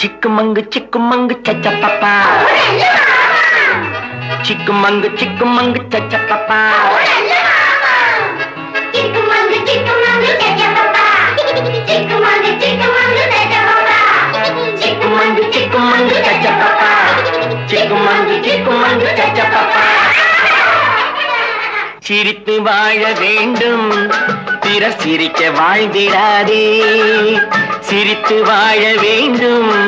சிக்குமங்கு சிக்குமங்கு சச்சப்பப்பா சிக்குமங்கு சிக்குமங்கு சச்சப்பப்பா சிக்குமங்கு சிக்குமங்கு சச்சப்பப்பா சிக்குமங்கு சிக்குமங்கு சச்சப்பப்பா சிரித்து வாழ வேண்டும் பிறர் சிரிக்க வாழ்ந்திடாதே சிரித்து வாழ வேண்டும்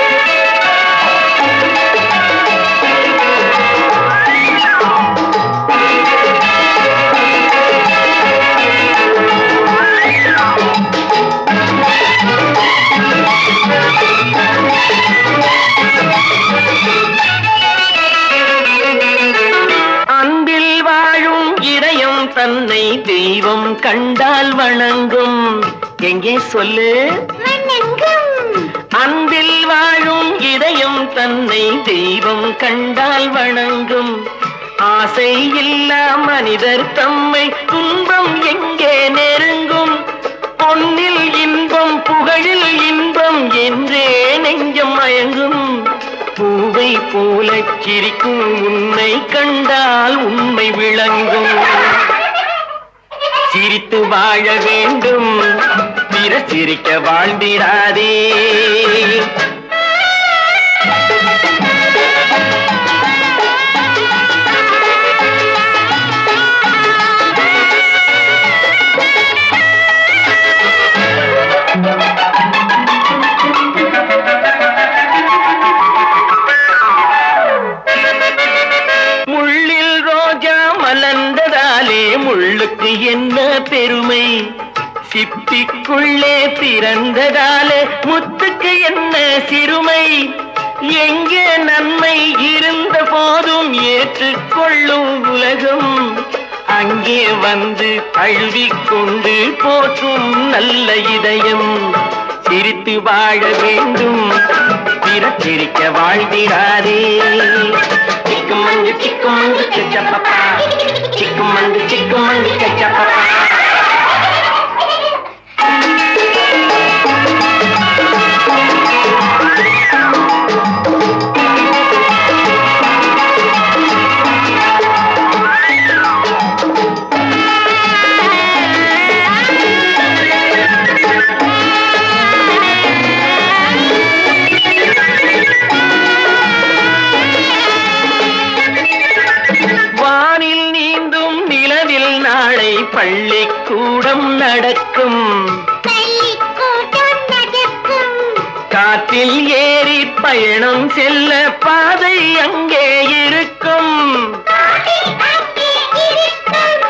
தன்னை தெய்வம் கண்டால் வணங்கும். எங்கே சொல்லு? அன்பில் வாழும் இதயம் தன்னை தெய்வம் கண்டால் வணங்கும். ஆசை இல்லா மனிதர் தம்மை துன்பம் எங்கே நெருங்கும்? பொன்னில் இன்பம் புகழில் இன்பம் என்றே நெஞ்சம் மயங்கும். பூவை போல சிரிக்கும் உன்னை கண்டால் உண்மை விளங்கும். சிரித்து வாழ வேண்டும். பிற சிரிக்க வாழ்ந்திடாதே. பாலே முள்ளுக்கு என்ன பெருமை? சிப்பிக்குள்ளே பிறந்ததாலே முத்துக்கு என்ன சிறுமை? எங்கே நன்மை இருந்த போதும் ஏற்றுக்கொள்ளும் உலகம்? அங்கே வந்து கழுவிக்கொண்டு போற்றும் நல்ல இதயம். சிரித்து வாழ வேண்டும் பிற வாழ்கிறாரே చిక్కుమండు చిక్కుమండు చెచ్చపప్ప చిక్కుమండు చిక్కుమండు చెచ్చ பள்ளிக்கூடம் நடக்கும். காற்றில் ஏறி பயணம் செல்ல பாதை அங்கே இருக்கும். அங்கே இருக்கும்.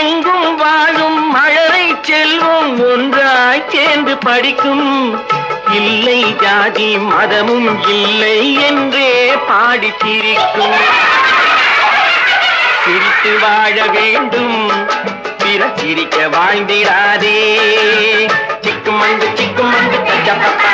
எங்கும் வாழும் மழலை செல்வம் ஒன்றாய் சேர்ந்து படிக்கும். இல்லை ஜாதி மதமும் இல்லை என்றே பாடி சிரிக்கும் சிரித்து வாழ வேண்டும் பிற சிரிக்க வாழ்ந்திடாதே சிக்கு மண்டு சிக்கு மண்டு பச்சை பப்பா